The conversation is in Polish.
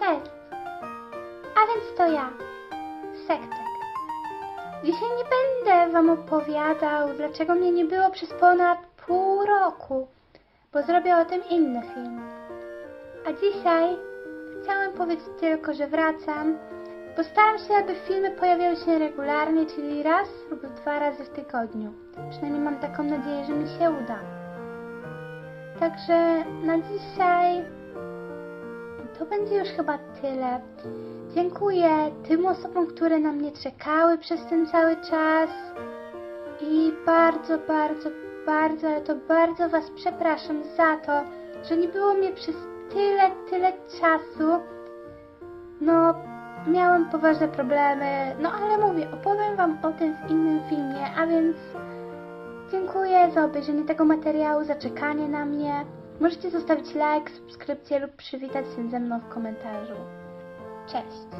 Cześć! A więc to ja, Sektek. Dzisiaj nie będę Wam opowiadał, dlaczego mnie nie było przez ponad pół roku, bo zrobię o tym inny film. A dzisiaj chciałem powiedzieć tylko, że wracam, bo staram się, aby filmy pojawiały się regularnie, czyli raz lub dwa razy w tygodniu. Przynajmniej mam taką nadzieję, że mi się uda. Także na dzisiaj to będzie już chyba tyle. Dziękuję tym osobom, które na mnie czekały przez ten cały czas. I bardzo, bardzo, bardzo, ale to bardzo Was przepraszam za to, że nie było mnie przez tyle, tyle czasu. No, miałam poważne problemy, no ale mówię, opowiem Wam o tym w innym filmie, a więc dziękuję za obejrzenie tego materiału, za czekanie na mnie. Możecie zostawić like, subskrypcję lub przywitać się ze mną w komentarzu. Cześć!